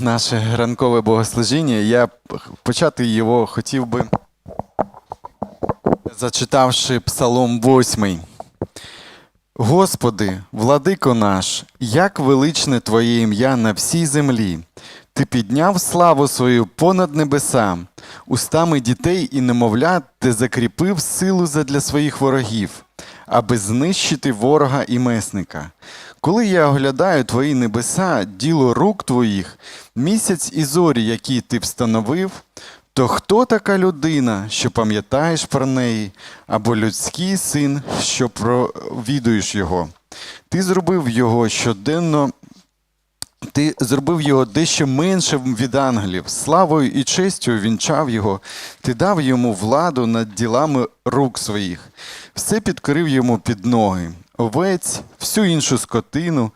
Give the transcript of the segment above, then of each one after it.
наше ранкове богослужіння. Я почати його хотів би, зачитавши Псалом 8. Господи, владико наш, як величне Твоє ім'я на всій землі. Ти підняв славу свою понад небеса, устами дітей і немовлят ти закріпив силу задля своїх ворогів, аби знищити ворога і месника. Коли я оглядаю твої небеса, діло рук твоїх, місяць і зорі, які ти встановив, то хто така людина, що пам'ятаєш про неї, або людський син, що провідуєш його? Ти зробив його щоденно ти зробив його дещо меншим від ангелів, славою і честю вінчав його, ти дав йому владу над ділами рук своїх, все підкорив йому під ноги, овець, всю іншу скотину,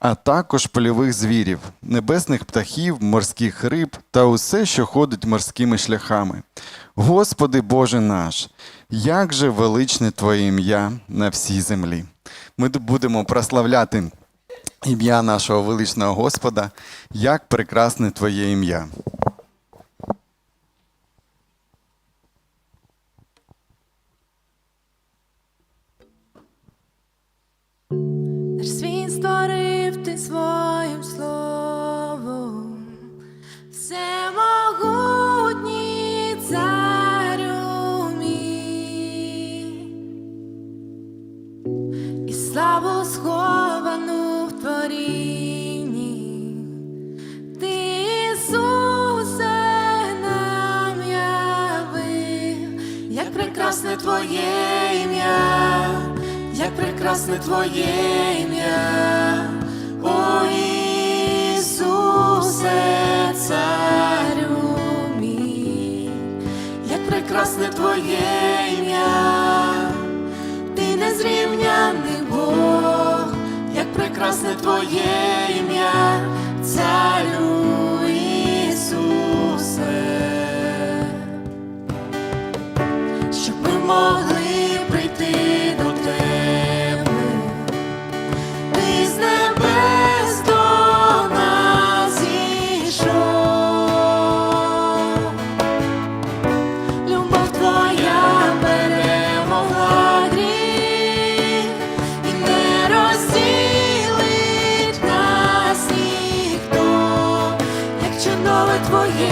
а також польових звірів, небесних птахів, морських риб та усе, що ходить морськими шляхами. Господи Боже наш, як же величне Твоє ім'я на всій землі. Ми будемо прославляти ім'я нашого величного Господа, як прекрасне Твоє ім'я. Ти своїм словом, всемогутній царю і славу сховану в творінні, ти Ісусе нам явив, як прекрасне твоє ім'я як прекрасне твоє ім'я, Ісусе, царю мій, як прекрасне твоє ім'я, ти незрівняний Бог, як прекрасне твоє ім'я, царю Ісусе щоб ми могли твоє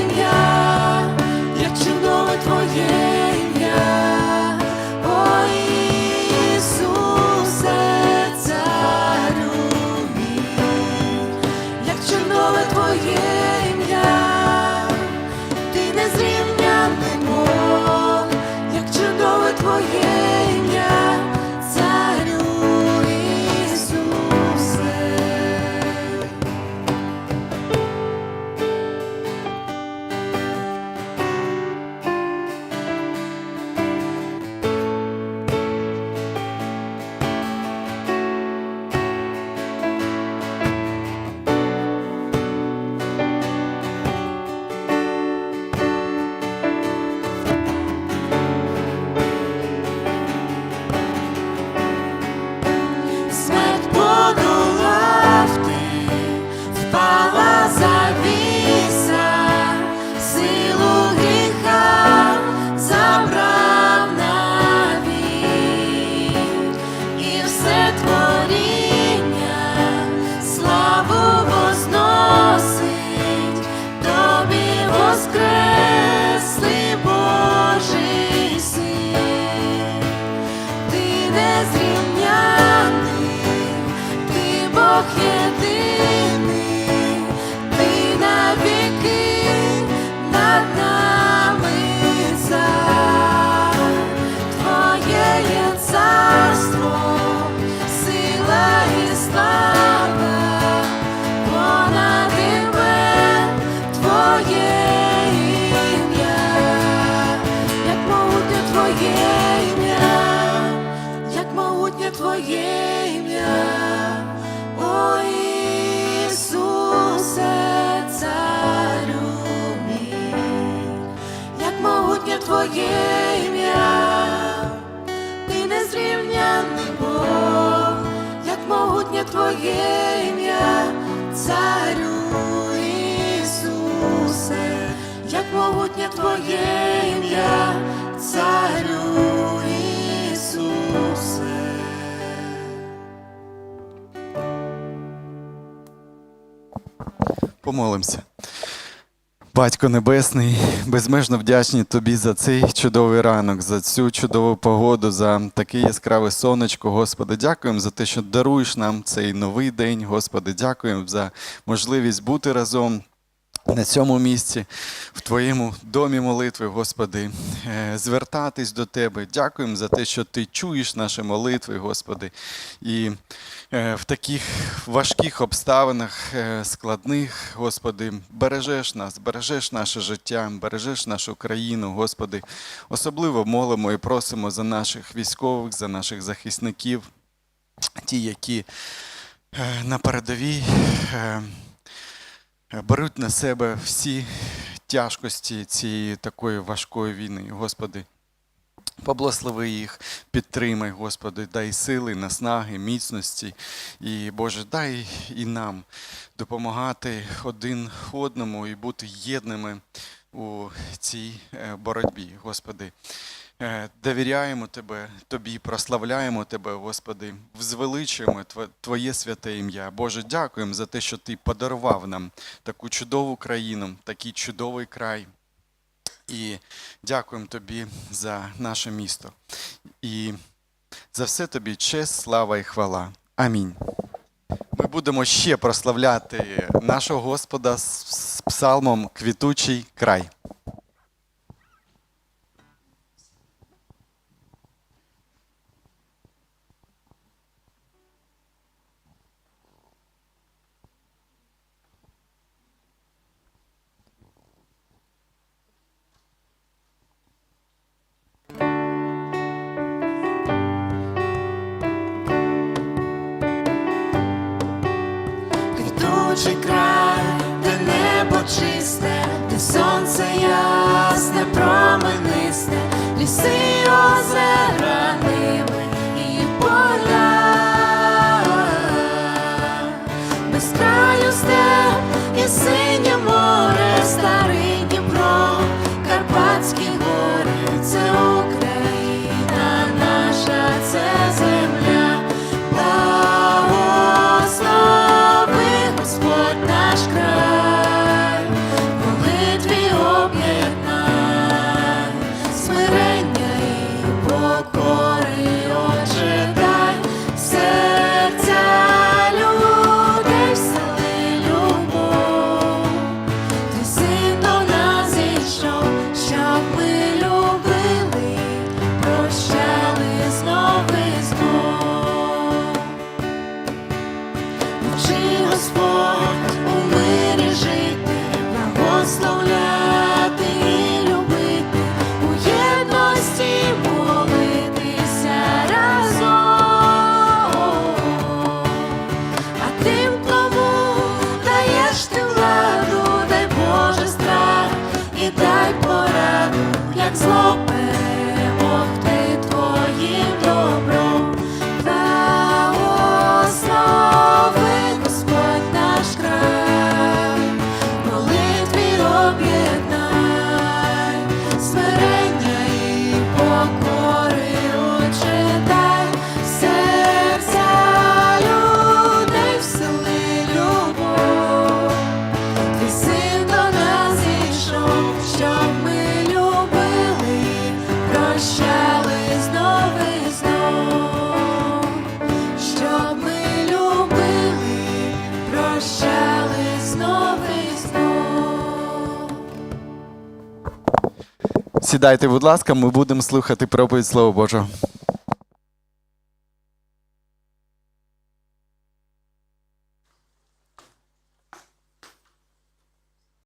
ім'я, як чудове твоє ім'я, о Ісусе, царю мій, як чудове твоє Твоє ім'я, Царю Ісусе, як могутнє Твоє ім'я, Царю Ісусе. Помолимся. Батько Небесний, безмежно вдячні тобі за цей чудовий ранок, за цю чудову погоду, за таке яскраве сонечко. Господи, дякуємо за те, що даруєш нам цей новий день. Господи, дякуємо за можливість бути разом. На цьому місці, в Твоєму домі молитви, Господи, е, звертатись до Тебе. Дякуємо за те, що Ти чуєш наші молитви, Господи. І е, в таких важких обставинах, е, складних, Господи, бережеш нас, бережеш наше життя, бережеш нашу країну, Господи. Особливо молимо і просимо за наших військових, за наших захисників, ті, які на передовій. Е, беруть на себе всі тяжкості цієї такої важкої війни. Господи, поблагослови їх, підтримай, Господи, дай сили, наснаги, міцності. І, Боже, дай і нам допомагати один одному і бути єдними у цій е, боротьбі, Господи. Е, Довіряємо Тебе, Тобі, прославляємо Тебе, Господи, взвеличуємо Твоє святе ім'я. Боже, дякуємо за те, що Ти подарував нам таку чудову країну, такий чудовий край. І дякуємо Тобі за наше місто. І за все Тобі честь, слава і хвала. Амінь. Ми будемо ще прославляти нашого Господа з з псалмом Квітучий край. Квітучий край, де небо чисте, де сонце ясне, променисте, ліси, озера, ними і поля, без краю степ і синє Сідайте, будь ласка, ми будемо слухати проповідь Слова Божого.